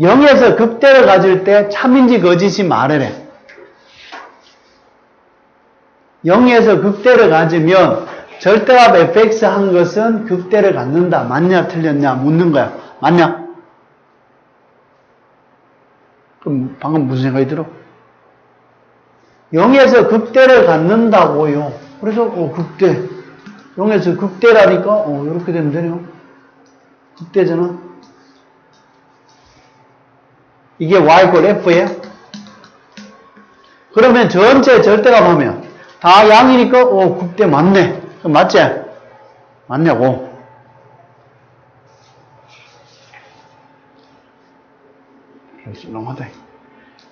0에서 극대를 가질 때 참인지 거짓이 말해래. 0에서 극대를 가지면 절대값 fx 한 것은 극대를 갖는다. 맞냐 틀렸냐 묻는 거야. 맞냐? 그럼 방금 무슨 생각이 들어? 0에서 극대를 갖는다고요. 그래서 어, 극대. 0에서 극대라니까 어, 이렇게 되면 되네요. 극대잖아. 이게 y꼴 f예요. 그러면 전체 절대값 하면 다 양이니까 어 극대 맞네. 그럼 맞지? 맞냐고. 썰렁하다.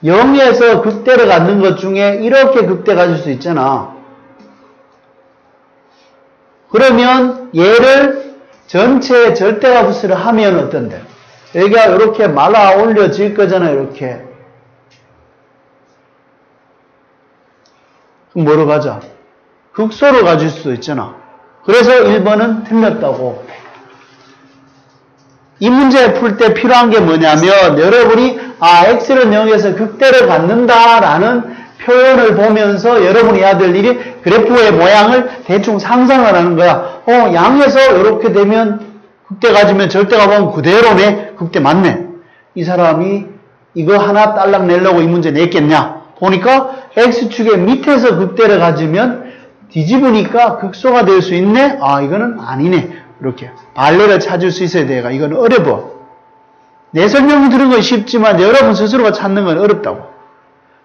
0에서 극대를 갖는 것 중에 이렇게 극대 가질 수 있잖아. 그러면 얘를 전체 절대값으로 하면 어떤데? 여기가 이렇게 말아 올려질 거잖아, 이렇게. 그럼 뭐로 가자? 극소로 가질 수도 있잖아. 그래서 1번은 틀렸다고. 이 문제 풀 때 필요한 게 뭐냐면 여러분이 아 x는 0에서 극대를 갖는다라는 표현을 보면서 여러분이 해야 될 일이 그래프의 모양을 대충 상상을 하는 거야. 어 양에서 이렇게 되면 극대 가지면 절대가 보면 그대로네. 극대 맞네. 이 사람이 이거 하나 딸락 내려고 이 문제 냈겠냐? 보니까 x축의 밑에서 극대를 가지면 뒤집으니까 극소가 될 수 있네? 아, 이거는 아니네. 이렇게. 발레를 찾을 수 있어야 돼가. 이건 어려워. 내 설명을 들은 건 쉽지만 여러분 스스로가 찾는 건 어렵다고.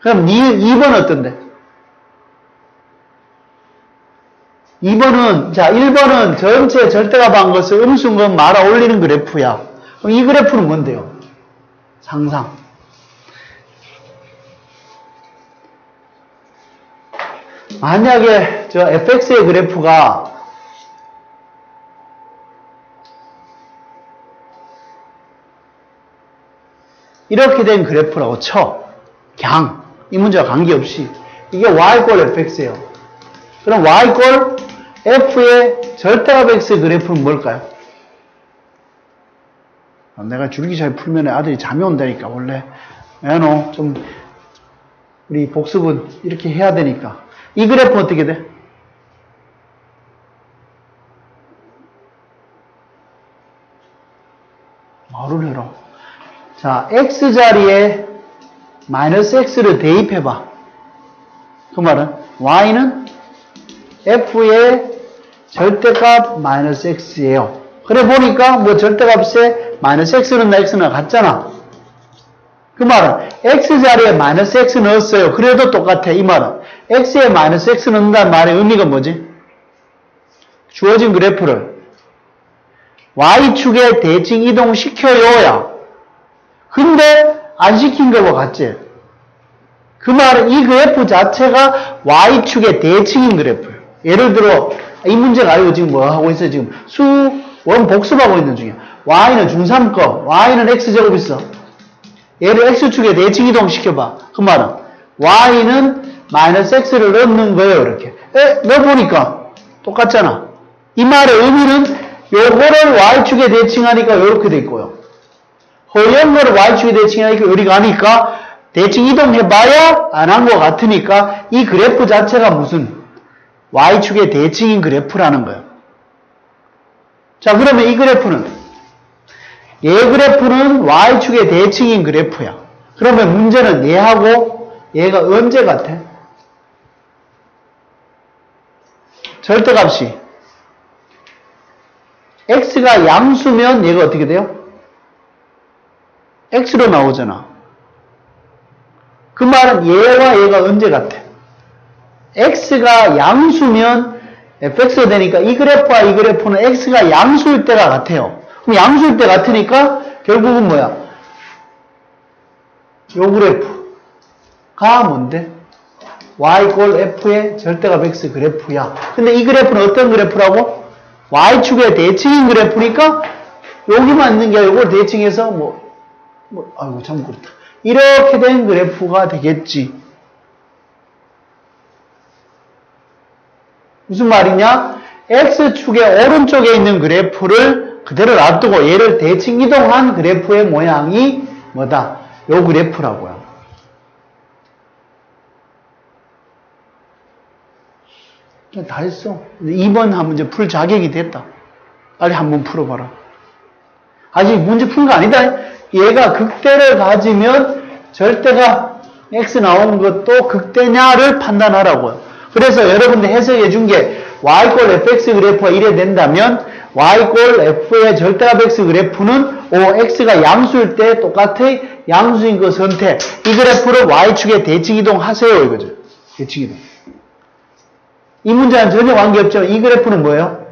그럼 2, 번 어떤데? 2번은, 자, 1번은 전체 절대값 한 것을 음수건 말아 올리는 그래프야. 그럼 이 그래프는 뭔데요? 상상. 만약에 저 fx의 그래프가 이렇게 된 그래프라고 쳐. 그냥 이 문제와 관계없이 이게 y꼴 fx예요. 그럼 y꼴 f의 절대값 x 그래프는 뭘까요? 아, 내가 줄기 잘 풀면 아들이 잠이 온다니까 원래 애노 좀 우리 복습은 이렇게 해야 되니까 이 그래프 어떻게 돼? 말을 해라. 자, x자리에 마이너스 x를 대입해봐. 그 말은 y는 f의 절대값 마이너스 x예요. 그래 보니까 뭐 절대값에 마이너스 x는 나 x는 같잖아. 그 말은 x자리에 마이너스 x 넣었어요. 그래도 똑같아. 이 말은 x에 마이너스 x 넣는다는 말의 의미가 뭐지? 주어진 그래프를 y축에 대칭 이동시켜요야. 근데 안 시킨 거와 같지? 그 말은 이 그래프 자체가 y축의 대칭인 그래프 예를 들어 이 문제가 알고 지금 뭐 하고 있어요? 지금 수 원 복습하고 있는 중이야. y는 중3 거, y는 x제곱 있어. 얘를 x축에 대칭 이동시켜봐. 그 말은 y는 마이너스 x를 넣는 거예요. 이렇게. 에, 넣어보니까 똑같잖아. 이 말의 의미는 요거를 y축에 대칭하니까 이렇게 돼 있고요. 허연 거를 y축에 대칭하니까 요리 가니까 대칭 이동해봐야 안 한 것 같으니까 이 그래프 자체가 무슨 y축의 대칭인 그래프라는 거예요. 자 그러면 이 그래프는 얘 그래프는 y축의 대칭인 그래프야. 그러면 문제는 얘하고 얘가 언제 같아? 절대값이 x가 양수면 얘가 어떻게 돼요? x로 나오잖아. 그 말은 얘와 얘가 언제 같아? X가 양수면 fx가 되니까 이 그래프와 이 그래프는 x가 양수일 때가 같아요. 그럼 양수일 때 같으니까 결국은 뭐야? 요 그래프가 뭔데? y 꼴 f의 절대값 x 그래프야. 근데 이 그래프는 어떤 그래프라고? y축의 대칭인 그래프니까 여기만 있는 게 아니고 대칭해서 뭐, 뭐 아이고 참 그렇다. 이렇게 된 그래프가 되겠지. 무슨 말이냐? x축의 오른쪽에 있는 그래프를 그대로 놔두고 얘를 대칭 이동한 그래프의 모양이 뭐다? 요 그래프라고요. 다 했어. 2번 한 문제 풀 자격이 됐다. 빨리 한번 풀어봐라. 아직 문제 푼 거 아니다. 얘가 극대를 가지면 절대가 x 나오는 것도 극대냐를 판단하라고요. 그래서 여러분들 해석해 준 게 y꼴 fx 그래프가 이래 된다면 y꼴 f의 절대값 x 그래프는 o x가 양수일 때 똑같아 양수인 거 선택. 이 그래프를 y축에 대칭 이동하세요 이거죠. 대칭 이동. 이 문제는 전혀 관계없죠. 이 그래프는 뭐예요?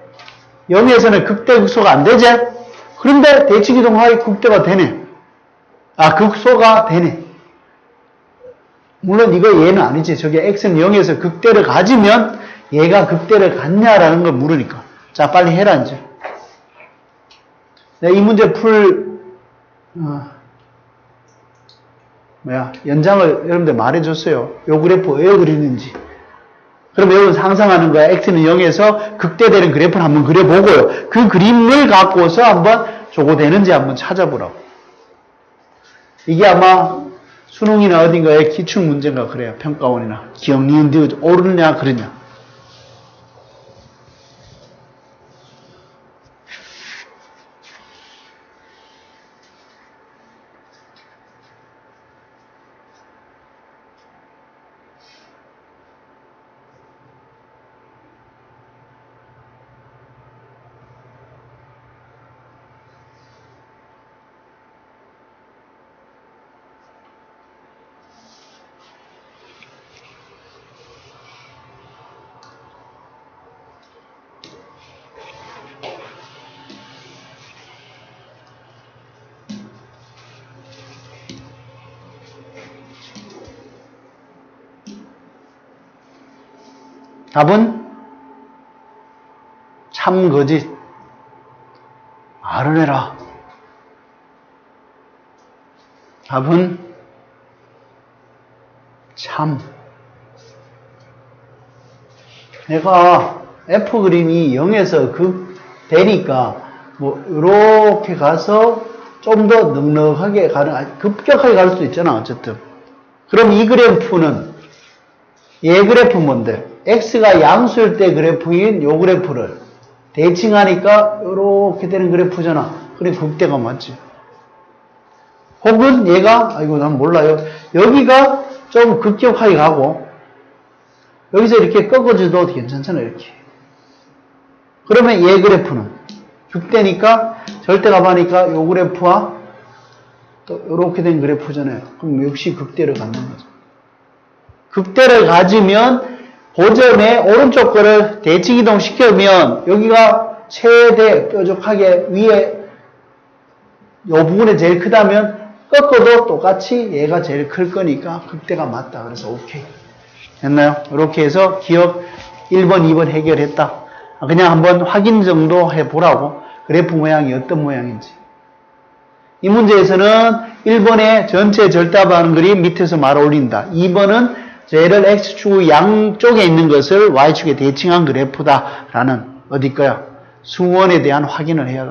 0에서는 극대 극소가 안 되지? 그런데 대칭 이동하기 극대가 되네. 아, 극소가 되네. 물론 이거 얘는 아니지. 저게 x는 0에서 극대를 가지면 얘가 극대를 갖냐라는 걸 물으니까. 자, 빨리 해라, 이제. 네, 이 문제 풀, 어, 뭐야, 연장을 여러분들 말해줬어요. 요 그래프 왜 그리는지. 그럼 여러분 상상하는 거야. x는 0에서 극대되는 그래프를 한번 그려보고요. 그 그림을 갖고서 한번 저거 되는지 한번 찾아보라고. 이게 아마 수능이나 어딘가에 기출 문제인가 그래요. 평가원이나. 기억, 니은, 디귿 오르느냐, 그러냐. 답은 참 거짓. 알아내라. 답은 참. 내가 F 그림이 0에서 극 되니까 뭐 이렇게 가서 좀 더 넉넉하게 가는 급격하게 갈 수도 있잖아 어쨌든. 그럼 이 그래프는 얘 그래프 뭔데? X가 양수일 때 그래프인 요 그래프를 대칭하니까 이렇게 되는 그래프잖아. 그래 극대가 맞지. 혹은 얘가 아이고 난 몰라요. 여기가 좀 급격하게 가고 여기서 이렇게 꺾어져도 괜찮잖아 이렇게. 그러면 얘 그래프는 극대니까 절대값 하니까 요 그래프와 또 이렇게 된 그래프잖아요. 그럼 역시 극대를 갖는 거죠. 극대를 가지면 보점의 오른쪽 거를 대칭 이동 시켜면 여기가 최대 뾰족하게 위에 요 부분에 제일 크다면 꺾어도 똑같이 얘가 제일 클 거니까 극대가 맞다. 그래서 오케이. 됐나요? 이렇게 해서 기억 1번, 2번 해결했다. 그냥 한번 확인 정도 해보라고. 그래프 모양이 어떤 모양인지. 이 문제에서는 1번에 전체 절답하는 그림 밑에서 말 올린다. 2번은 얘를 x축 양쪽에 있는 것을 y축에 대칭한 그래프다라는 어디 거야? 수원에 대한 확인을 해야